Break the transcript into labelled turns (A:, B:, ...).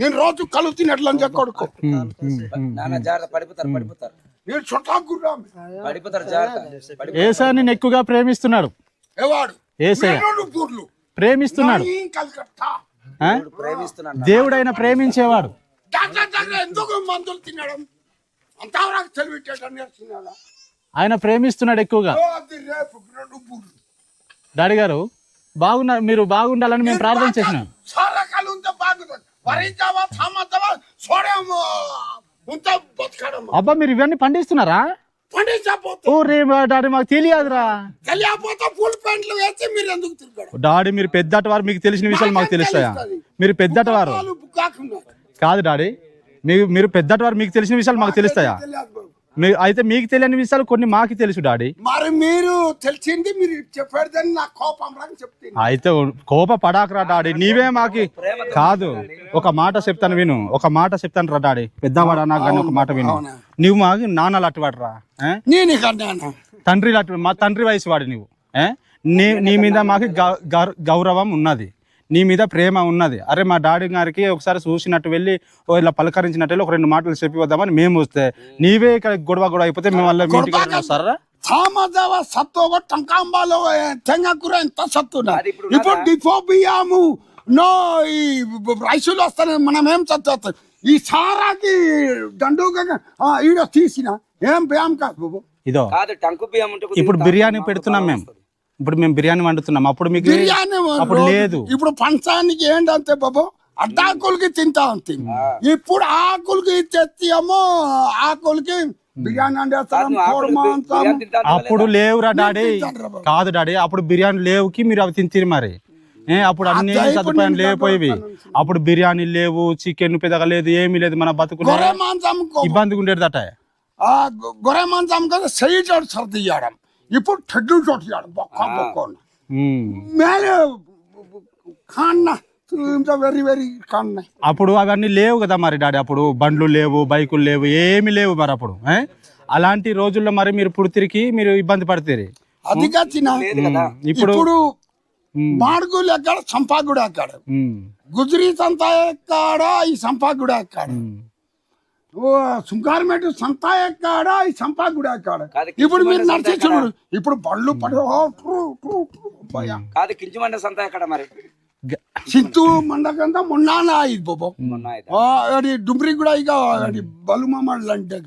A: నేను రోజు కలు తినట్లు కొడుకు.
B: నాన్న జాగ్రత్త పడిపోతారు పడిపోతారు.
A: నేను చుట్టాకురా
B: పడిపోతారు జాగ్రత్త. పడి-
C: ఏసా నేను ఎక్కువగా ప్రేమిస్తున్నాడు? ప్రేమిస్తున్నాడు. దేవుడైన ప్రేమించేవాడు.
A: ఎందుకు మందులు తినడం? అంతవరకు
C: ఆయన ప్రేమిస్తున్నాడు ఎక్కువగా. డాడీ గారు బాగున్నారు మీరు బాగుండాలని మేము ప్రార్థన చేసినాం.
A: బతకడము.
C: అబ్బా మీరు ఇవన్నీ పండిస్తున్నారా?
A: పండించకపోతే
C: ఓ రే డాడీ మాకు తెలియదురా.
A: తెలియకపోతే ఫుల్ ప్యాంట్లు వేస్తే మీరు ఎందుకు తిరగడం?
C: డాడీ మీరు పెద్దట వారు మీకు తెలిసిన విషయాలు మాకు తెలుస్తాయా? మీరు పెద్దట వారు.
A: వాళ్ళు కాకుండా
C: కాదు డాడీ మీరు మీరు పెద్దట వారు మీకు తెలిసిన విషయాలు మాకు తెలుస్తాయా? అయితే మీకు తెలియని విషయాలు కొన్ని మాకు తెలుసు డాడీ.
A: మరి మీరు తెలిసింది మీరు చెప్పాడని నా కోపం రాని చెప్తుంది
C: అయితే కోప పడాకరా డాడీ నీవే మాకి కాదు. ఒక మాట చెప్తాను విను. ఒక మాట చెప్తాను రా డాడీ. పెద్దవాడా నాకు కానీ ఒక మాట విను. నువ్వు మాకు నాన్నలు అట్టువాడరా ఏ?
A: నేను కన్నాను
C: తండ్రి లాంటి మా తండ్రి వయసు వాడు నువ్వు? నీ నీ మీద మాకు గౌరవం ఉన్నది. నీ మీద ప్రేమ ఉన్నది. అరే మా డాడీ గారికి ఒకసారి చూసినట్టు వెళ్ళి ఓ ఇలా పలకరించినట్టు వెళ్ళి ఒక రెండు మాటలు చెప్పి వద్దామని మేము వస్తే నీవే ఇక్కడ గొడవ గొడవ అయిపోతే మేము వాళ్ళ మీ ఇంటికి వస్తారా?
A: సత్తోవ టంకాంబాలో తెంగకూర ఎంత
B: ఇప్పుడు
A: ఇప్పుడు డిఫో బియ్యము నో ఈ రైసులు వస్తాయి మనం ఏం చదువుతాం ఈ సారాకి దండుగా ఈడ తీసిన ఏం బ్యామ్ కాదు బాబు
C: ఇదో.
B: బియ్యం ఉంటే
C: ఇప్పుడు బిర్యానీ పెడుతున్నాం మేము. ఇప్పుడు మేము బిర్యానీ వండుతున్నాం. అప్పుడు మీకు
A: బిర్యానీ
C: అప్పుడు లేదు.
A: ఇప్పుడు పంచానికి ఏంటంతే బాబు అడ్డాకులకి తింటా ఉంది ఇప్పుడు ఆకులకి తెచ్చేమో ఆకులకి
C: అప్పుడు లేవురా డాడీ. కాదు డాడీ అప్పుడు బిర్యానీ లేవుకి మీరు అవి తింటారు మరి. అప్పుడు అన్ని సదుపాయం లేకపోయేవి. అప్పుడు బిర్యానీ లేవు చికెన్ పెద్దగా లేదు ఏమీ లేదు మన బతుకులు
A: గొర్రె మాంసం కో-
C: ఇబ్బందిగా ఉండేదట
A: ఆ గొ- గొర్రె మాంసం కదా సై చోటు సర్ది ఇయ్యడం ఇప్పుడు టెడ్డు చోటు ఇయ్యడం బొక్క బొక్క. మేలే కాన్న వెరీ వెరీ కాన్న.
C: అప్పుడు అవన్నీ లేవు కదా మరి డాడీ అప్పుడు బండ్లు లేవు బైకులు లేవు ఏమీ లేవు మరి అప్పుడు? అలాంటి రోజుల్లో మరి మీరు పుడితిరికి మీరు ఇబ్బంది పడతారు. ఇప్పుడు
A: మాడుగులు ఎక్కడ సంపాగుడు ఎక్కడ. గుజరీ సంత ఎక్కడ ఈ సంపాగుడు ఎక్కడ. సుంకారమేట సంత ఎక్కడ ఈ సంపాగుడు ఎక్కడ. ఇప్పుడు మీరు నడిచి చూడు ఇప్పుడు బళ్ళు పడి.
B: కాదు కించమండ సంత ఎక్కడ మరి?
A: సింతు మండకంతా మొన్న ఇది బాబు డుమ్రి కూడా ఇక అది బలుమామళ్ళు అంటే